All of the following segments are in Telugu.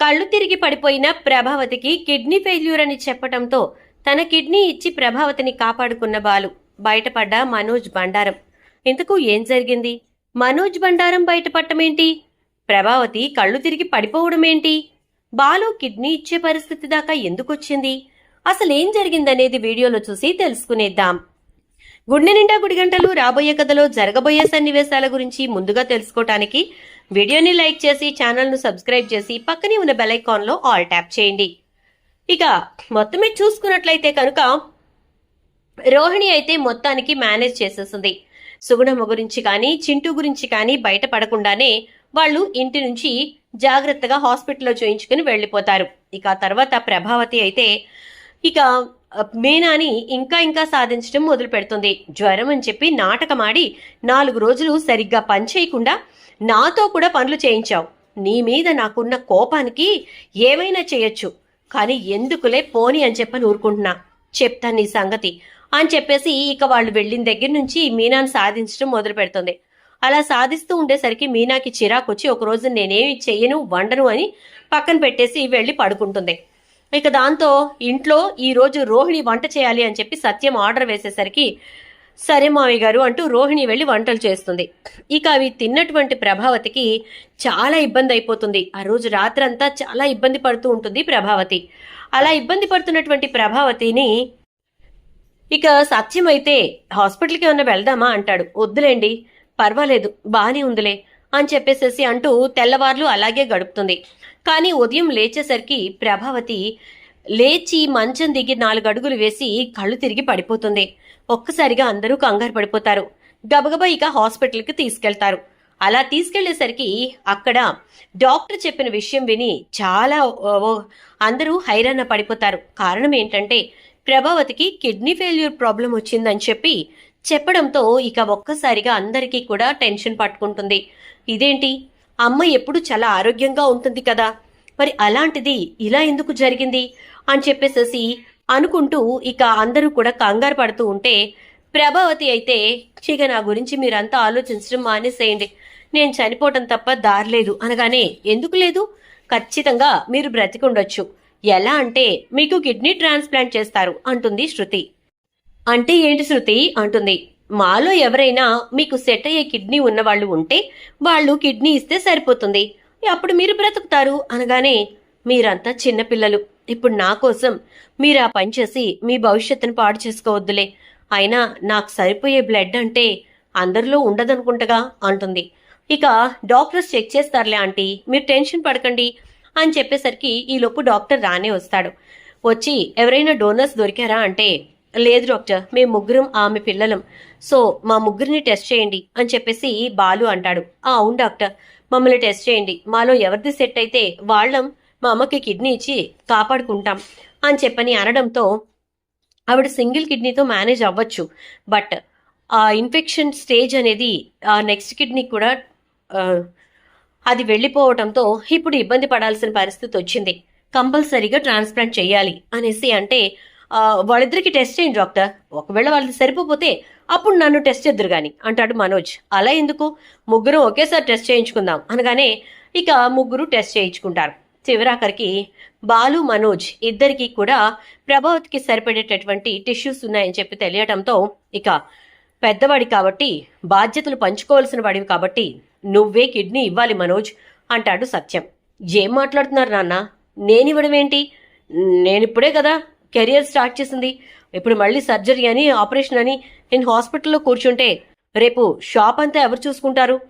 కళ్ళు తిరిగి పడిపోయిన ప్రభావతికి కిడ్నీ ఫెయిల్యూర్ అని చెప్పటంతో తన కిడ్నీ ఇచ్చి ప్రభావతిని కాపాడుకున్న బాలు బయటపడ్డ మనోజ్ బండారం. ఇంతకు ఏం జరిగింది? మనోజ్ బండారం బయటపడటమేంటి ప్రభావతి కళ్ళు తిరిగి పడిపోవడమేంటి? బాలు కిడ్నీ ఇచ్చే పరిస్థితి దాకా ఎందుకొచ్చింది? అసలేం జరిగిందనేది వీడియోలో చూసి తెలుసుకునేద్దాం. గుండె నిండా గుడిగంటలు రాబోయే కథలో జరగబోయే సన్నివేశాల గురించి ముందుగా తెలుసుకోవటానికి వీడియోని లైక్ చేసి ఛానల్ను సబ్స్క్రైబ్ చేసి పక్కనే ఉన్న బెల్ ఐకాన్లో ఆల్ ట్యాప్ చేయండి. ఇక మొత్తమే చూసుకున్నట్లయితే కనుక రోహిణి అయితే మొత్తానికి మేనేజ్ చేసేసింది. సుగుణమ్మ గురించి కానీ చింటూ గురించి కానీ బయటపడకుండానే వాళ్ళు ఇంటి నుంచి జాగ్రత్తగా హాస్పిటల్లో చూయించుకుని వెళ్ళిపోతారు. ఇక తర్వాత ప్రభావతి అయితే ఇక మీనాని ఇంకా ఇంకా సాధించడం మొదలు పెడుతుంది జ్వరం అని చెప్పి నాటకమాడి నాలుగు రోజులు సరిగ్గా పని చేయకుండా నాతో కూడా పనులు చేయించావు. నీ మీద నాకున్న కోపానికి ఏమైనా చేయొచ్చు. కానీ ఎందుకులే పోని అని చెప్పని ఊరుకుంటున్నా. చెప్తాను నీ సంగతి అని చెప్పేసి ఇక వాళ్ళు వెళ్ళిన దగ్గర నుంచి మీనాను సాధించడం మొదలు పెడుతుంది అలా సాధిస్తూ ఉండేసరికి మీనాకి చిరాకొచ్చి ఒకరోజు నేనేమి చెయ్యను వండను అని పక్కన పెట్టేసి వెళ్ళి పడుకుంటుంది. ఇక దాంతో ఇంట్లో ఈరోజు రోహిణి వంట చేయాలి అని చెప్పి సత్యం ఆర్డర్ వేసేసరికి సరే మావి గారు అంటూ రోహిణి వెళ్ళి వంటలు చేస్తుంది. ఇక అవి తిన్నటువంటి ప్రభావతికి చాలా ఇబ్బంది అయిపోతుంది. ఆ రోజు రాత్రంతా చాలా ఇబ్బంది పడుతూ ఉంటుంది ప్రభావతి. అలా ఇబ్బంది పడుతున్నటువంటి ప్రభావతిని ఇక సత్యం అయితే హాస్పిటల్కి ఏమన్నా వెళ్దామా? అంటాడు. వద్దులేండి పర్వాలేదు బానే ఉందిలే అని చెప్పేసేసి అంటూ తెల్లవార్లు అలాగే గడుపుతుంది. కానీ ఉదయం లేచేసరికి ప్రభావతి లేచి మంచం దిగి నాలుగు అడుగులు వేసి కళ్ళు తిరిగి పడిపోతుంది. ఒక్కసారిగా అందరూ కంగారు పడిపోతారు. గబగబా ఇక హాస్పిటల్కి తీసుకెళ్తారు. అలా తీసుకెళ్ళేసరికి అక్కడ డాక్టర్ చెప్పిన విషయం విని చాలా అందరూ హైరాణ పడిపోతారు. కారణం ఏంటంటే ప్రభావతికి కిడ్నీ ఫెయిల్యూర్ ప్రాబ్లం వచ్చిందని చెప్పి చెప్పడంతో ఇక ఒక్కసారిగా అందరికీ కూడా టెన్షన్ పట్టుకుంటుంది. ఇదేంటి? అమ్మ ఎప్పుడు చాలా ఆరోగ్యంగా ఉంటుంది కదా. మరి అలాంటిది ఇలా ఎందుకు జరిగింది? అని చెప్పేసేసి అనుకుంటూ ఇక అందరూ కూడా కంగారు పడుతూ ఉంటే ప్రభావతి అయితే ఇక నా గురించి మీరంతా ఆలోచించడం మానేసేయండి. నేను చనిపోవటం తప్ప దారలేదు అనగానే ఎందుకు లేదు? ఖచ్చితంగా మీరు బ్రతికుండొచ్చు. ఎలా అంటే మీకు కిడ్నీ ట్రాన్స్ప్లాంట్ చేస్తారు అంటుంది శృతి. అంటే ఏంటి శృతి? అంటుంది. మాలో ఎవరైనా మీకు సెట్ అయ్యే కిడ్నీ ఉన్నవాళ్ళు ఉంటే వాళ్ళు కిడ్నీ ఇస్తే సరిపోతుంది. అప్పుడు మీరు బ్రతుకుతారు అనగానే మీరంతా చిన్నపిల్లలు ఇప్పుడు నా కోసం మీరు ఆ పని చేసి మీ భవిష్యత్తును పాడు చేసుకోవద్దులే. అయినా నాకు సరిపోయే బ్లడ్ అంటే అందరిలో ఉండదనుకుంటగా అంటుంది. ఇక డాక్టర్స్ చెక్ చేస్తారులే ఆంటీ మీరు టెన్షన్ పడకండి అని చెప్పేసరికి ఈలోపు డాక్టర్ రానే వస్తాడు. వచ్చి ఎవరైనా డోనర్స్ దొరికారా అంటే లేదు డాక్టర్ మేము ముగ్గురం ఆమె పిల్లలం. సో మా ముగ్గురిని టెస్ట్ చేయండి అని చెప్పేసి బాలు అంటాడు. ఆ అవును డాక్టర్ మమ్మల్ని టెస్ట్ చేయండి. మాలో ఎవరిది సెట్ అయితే వాళ్ళం మా అమ్మకి కిడ్నీ ఇచ్చి కాపాడుకుంటాం అని చెప్పని అనడంతో ఆవిడ సింగిల్ కిడ్నీతో మేనేజ్ అవ్వచ్చు. బట్ ఆ ఇన్ఫెక్షన్ స్టేజ్ అనేది ఆ నెక్స్ట్ కిడ్నీ కూడా అది వెళ్ళిపోవడంతో ఇప్పుడు ఇబ్బంది పడాల్సిన పరిస్థితి వచ్చింది. కంపల్సరీగా ట్రాన్స్ప్లాంట్ చేయాలి అనేసి అంటే వాళ్ళిద్దరికి టెస్ట్ చేయండి డాక్టర్. ఒకవేళ వాళ్ళది సరిపోతే అప్పుడు నన్ను టెస్ట్ చేద్దరు కానీ అంటాడు మనోజ్. అలా ఎందుకు? ముగ్గురు ఒకేసారి టెస్ట్ చేయించుకుందాం. అనగానే ఇక ముగ్గురు టెస్ట్ చేయించుకుంటారు. చివరాఖరికి బాలు మనోజ్ ఇద్దరికి కూడా ప్రభావతికి సరిపడేటటువంటి టిష్యూస్ ఉన్నాయని చెప్పి తెలియటంతో ఇక పెద్దవాడి కాబట్టి బాధ్యతలు పంచుకోవాల్సిన వాడివి కాబట్టి నువ్వే కిడ్నీ ఇవ్వాలి మనోజ్ అంటాడు సత్యం. ఏం మాట్లాడుతున్నారు నాన్న? నేనివ్వడమేంటి నేనిప్పుడే కదా కెరియర్ స్టార్ట్ చేసింది. ఇప్పుడు మళ్ళీ సర్జరీ అని ఆపరేషన్ అని నేను హాస్పిటల్లో కూర్చుంటే రేపు షాప్ అంతా ఎవరు చూసుకుంటారు?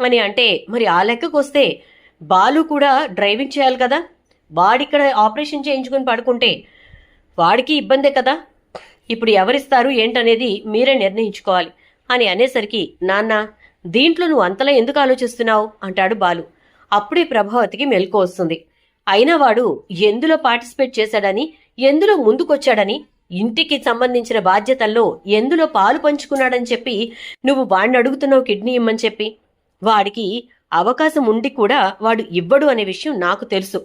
అని అంటే మరి ఆ లెక్కకు వస్తే బాలు కూడా డ్రైవింగ్ చేయాలి కదా? వాడిక్కడ ఆపరేషన్ చేయించుకుని పడుకుంటే వాడికి ఇబ్బందే కదా? ఇప్పుడు ఎవరిస్తారు? ఏంటనేది మీరే నిర్ణయించుకోవాలి. అని అనేసరికి నాన్న దీంట్లో నువ్వు అంతలా ఎందుకు ఆలోచిస్తున్నావు? అంటాడు బాలు. అప్పుడే ప్రభావతికి మెలకు వస్తుంది. అయినా వాడు ఎందులో పార్టిసిపేట్ చేశాడని ఎందులో ముందుకొచ్చాడని ఇంటికి సంబంధించిన బాధ్యతల్లో ఎందులో పాలు పంచుకున్నాడని చెప్పి నువ్వు వాడిని అడుగుతున్నావు కిడ్నీ ఇమ్మని చెప్పి. వాడికి అవకాశం ఉండి కూడా వాడు ఇవ్వడు అనే విషయం నాకు తెలుసు.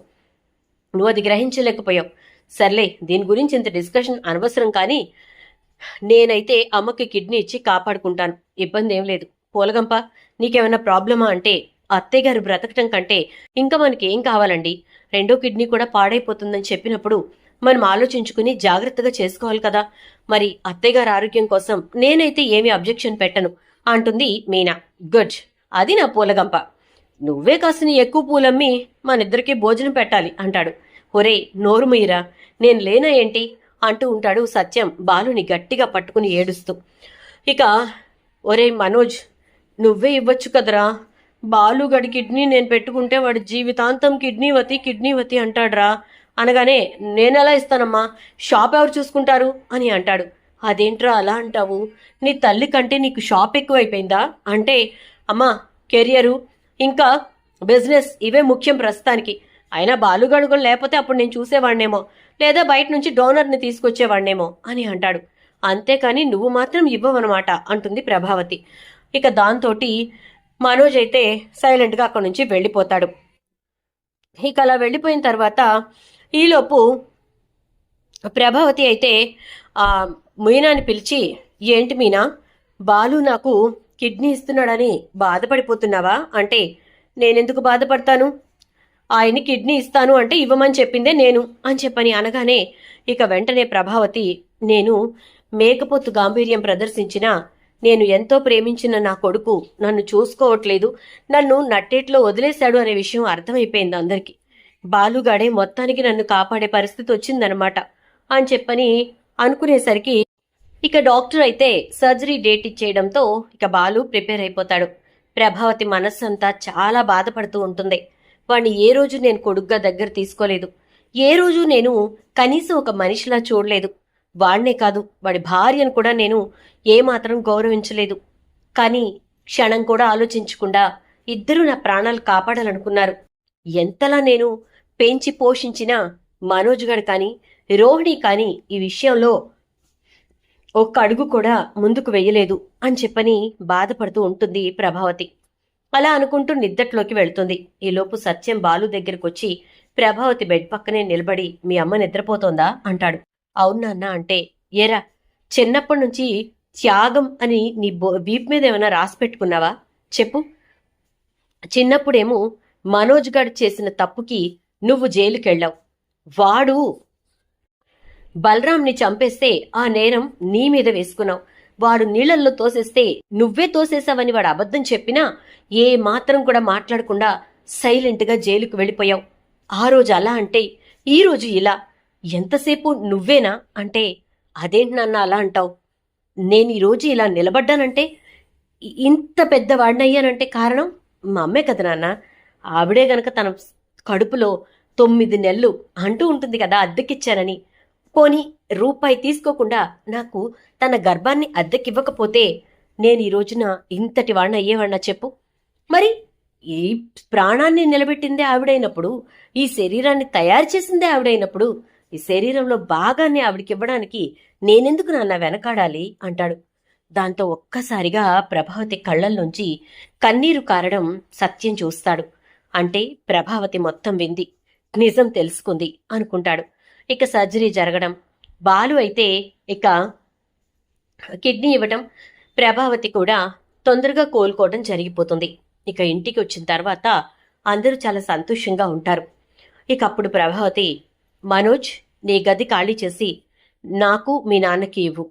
నువ్వు అది గ్రహించలేకపోయావు. సర్లే దీని గురించి ఇంత డిస్కషన్ అనవసరం కానీ నేనైతే అమ్మకి కిడ్నీ ఇచ్చి కాపాడుకుంటాను. ఇబ్బంది ఏం లేదు. పూలగంప నీకేమైనా ప్రాబ్లమా అంటే అత్తయ్య గారు బ్రతకటం కంటే ఇంకా మనకి ఏం కావాలండి? రెండో కిడ్నీ కూడా పాడైపోతుందని చెప్పినప్పుడు మనం ఆలోచించుకుని జాగ్రత్తగా చేసుకోవాలి కదా. మరి అత్తయ్యగారి ఆరోగ్యం కోసం నేనైతే ఏమి అబ్జెక్షన్ పెట్టను అంటుంది మీనా. గుడ్. అది నా పూలగంప. నువ్వే కాసిన ఎక్కువ పూలమ్మి మనిద్దరికీ భోజనం పెట్టాలి అంటాడు. ఒరే నోరుమయ్యరా నేను లేనా ఏంటి? అంటూ ఉంటాడు సత్యం బాలుని గట్టిగా పట్టుకుని ఏడుస్తూ. ఇక ఒరే మనోజ్ నువ్వే ఇవ్వచ్చు కదరా? బాలుగడి కిడ్నీ నేను పెట్టుకుంటే వాడి జీవితాంతం కిడ్నీవతి కిడ్నీవతి అంటాడ్రా. అనగానే నేనెలా ఇస్తానమ్మా? షాప్ ఎవరు చూసుకుంటారు? అని అంటాడు. అదేంట్రా అలా అంటావు? నీ తల్లి కంటే నీకు షాప్ ఎక్కువైపోయిందా? అంటే అమ్మా కెరియరు ఇంకా బిజినెస్ ఇవే ముఖ్యం ప్రస్తుతానికి. అయినా బాలుగడుగులు లేకపోతే అప్పుడు నేను చూసేవాడినేమో లేదా బయట నుంచి డోనర్ని తీసుకొచ్చేవాడినేమో అని అంటాడు. అంతేకాని నువ్వు మాత్రం ఇవ్వవన్నమాట అంటుంది ప్రభావతి. ఇక దాంతోటి మనోజ్ అయితే సైలెంట్గా అక్కడి నుంచి వెళ్ళిపోతాడు. ఇక అలా వెళ్ళిపోయిన తర్వాత ఈలోపు ప్రభావతి అయితే ఆ మీనాని పిలిచి ఏంటి మీనా? బాలు నాకు కిడ్నీ ఇస్తున్నాడని బాధపడిపోతున్నావా? అంటే నేనెందుకు బాధపడతాను? ఆయన్ని కిడ్నీ ఇస్తాను అంటే ఇవ్వమని చెప్పిందే నేను అని చెప్పని అనగానే ఇక వెంటనే ప్రభావతి నేను మేకపోతు గాంభీర్యం ప్రదర్శించిన నేను ఎంతో ప్రేమించిన నా కొడుకు నన్ను చూసుకోవట్లేదు. నన్ను నట్టేట్లో వదిలేశాడు అనే విషయం అర్థమైపోయింది అందరికీ. బాలుగాడే మొత్తానికి నన్ను కాపాడే పరిస్థితి వచ్చిందనమాట అని చెప్పని అనుకునేసరికి ఇక డాక్టర్ అయితే సర్జరీ డేట్ ఇచ్చేయడంతో ఇక బాలు ప్రిపేర్ అయిపోతాడు. ప్రభావతి మనస్సంతా చాలా బాధపడుతూ ఉంటుంది. వాణ్ణి ఏ రోజు నేను కొడుగ్గా దగ్గర తీసుకోలేదు. ఏ రోజు నేను కనీసం ఒక మనిషిలా చూడలేదు. వాణ్ణే కాదు వాడి భార్యను కూడా నేను ఏమాత్రం గౌరవించలేదు. కానీ క్షణం కూడా ఆలోచించకుండా ఇద్దరూ నా ప్రాణాలు కాపాడాలనుకున్నారు. ఎంతలా నేను పెంచి పోషించిన మనోజ్ గారు కానీ రోహిణి కానీ ఈ విషయంలో ఒక్క అడుగు కూడా ముందుకు వెయ్యలేదు అని చెప్పని బాధపడుతూ ఉంటుంది ప్రభావతి. అలా అనుకుంటూ నిద్దట్లోకి వెళ్తుంది. ఈలోపు సత్యం బాలు దగ్గరకు వచ్చి ప్రభావతి బెడ్ పక్కనే నిలబడి మీ అమ్మ నిద్రపోతోందా? అంటాడు. అవునా అంటే ఏరా చిన్నప్పటి నుంచి త్యాగం అని నీ బో వీప్ మీద ఏమైనా రాసి పెట్టుకున్నావా? చెప్పు. చిన్నప్పుడేమో మనోజ్ గారు చేసిన తప్పుకి నువ్వు జైలుకెళ్ళావు. వాడు బలరాంని చంపేస్తే ఆ నేరం నీ మీద వేసుకున్నావు. వాడు నీళ్ళల్లో తోసేస్తే నువ్వే తోసేసావని వాడు అబద్ధం చెప్పినా ఏ మాత్రం కూడా మాట్లాడకుండా సైలెంట్గా జైలుకు వెళ్ళిపోయావు. ఆ రోజు అలా అంటే ఈరోజు ఇలా. ఎంతసేపు నువ్వేనా? అంటే అదేంటి నాన్న అలా అంటావు? నేను ఈరోజు ఇలా నిలబడ్డానంటే ఇంత పెద్దవాడినయ్యానంటే కారణం మా అమ్మే కదా నాన్న. ఆవిడే గనక తన కడుపులో తొమ్మిది నెలలు అంటూ ఉంటుంది కదా అద్దెకిచ్చానని. పోని రూపాయి తీసుకోకుండా నాకు తన గర్భాన్ని అద్దెకివ్వకపోతే నేను ఈ రోజున ఇంతటి వాడిన అయ్యేవాడినా చెప్పు. మరి ఈ ప్రాణాన్ని నిలబెట్టిందే ఆవిడైనప్పుడు ఈ శరీరాన్ని తయారు చేసిందే ఆవిడైనప్పుడు ఈ శరీరంలో భాగాన్ని ఆవిడకి ఇవ్వడానికి నేనెందుకు నాన్న వెనకాడాలి అంటాడు. దాంతో ఒక్కసారిగా ప్రభావతి కళ్ళల్లోంచి కన్నీరు కారడం సత్యం చూస్తాడు. అంటే ప్రభావతి మొత్తం వింది. నిజం తెలుసుకుంది అనుకుంటాడు. ఇక సర్జరీ జరగడం. బాలు అయితే ఇక కిడ్నీ ఇవ్వటం. ప్రభావతి కూడా తొందరగా కోలుకోవడం జరిగిపోతుంది. ఇక ఇంటికి వచ్చిన తర్వాత అందరూ చాలా సంతోషంగా ఉంటారు. ఇక అప్పుడు ప్రభావతి మనోజ్ నీ గది ఖాళీ చేసి నాకు మీ నాన్నకి ఇవ్వు.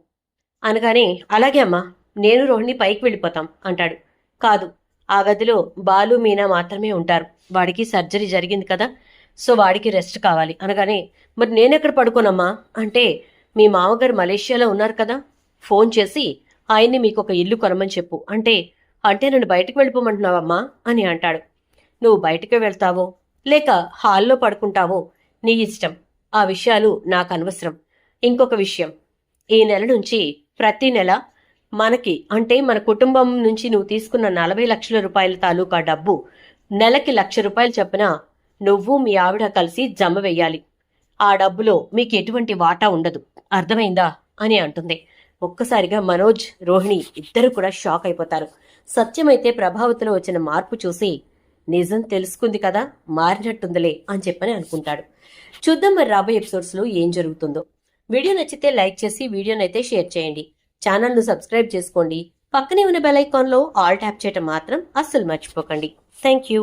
అనగానే అలాగే అమ్మా నేను రోహిణి పైకి వెళ్ళిపోతాం అంటాడు. కాదు ఆ గదిలో బాలు మీనా మాత్రమే ఉంటారు. వాడికి సర్జరీ జరిగింది కదా సో వాడికి రెస్ట్ కావాలి. అనగానే మరి నేనెక్కడ పడుకోనమ్మా? అంటే మీ మామగారు మలేషియాలో ఉన్నారు కదా ఫోన్ చేసి ఆయన్ని మీకు ఒక ఇల్లు కొనమని చెప్పు. అంటే అంటే నన్ను బయటకు వెళ్ళిపోమంటున్నావమ్మా? అని అంటాడు. నువ్వు బయటకు వెళ్తావో లేక హాల్లో పడుకుంటావో నీ ఇష్టం. ఆ విషయాలు నాకు అనవసరం. ఇంకొక విషయం. ఈ నెల నుంచి ప్రతి నెల మనకి అంటే మన కుటుంబం నుంచి నువ్వు తీసుకున్న నలభై లక్షల రూపాయల తాలూకా డబ్బు నెలకి లక్ష రూపాయలు చొప్పున నువ్వు మీ ఆవిడ కలిసి జమ వెయ్యాలి. ఆ డబ్బులో మీకు ఎటువంటి వాటా ఉండదు. అర్థమైందా? అని అంటుంది. ఒక్కసారిగా మనోజ్ రోహిణి ఇద్దరు కూడా షాక్ అయిపోతారు. సత్యమైతే ప్రభావతిలో వచ్చిన మార్పు చూసి నిజం తెలుసుకుంది కదా మారినట్టుందిలే అని చెప్పని అనుకుంటాడు. చూద్దాం మరి రాబోయే ఎపిసోడ్స్లో ఏం జరుగుతుందో. వీడియో నచ్చితే లైక్ చేసి వీడియోనైతే షేర్ చేయండి. ఛానల్ను సబ్స్క్రైబ్ చేసుకోండి. పక్కనే ఉన్న బెల్ ఐకాన్లో ఆల్ ట్యాప్ చేయటం మాత్రం అస్సలు మర్చిపోకండి. Thank you.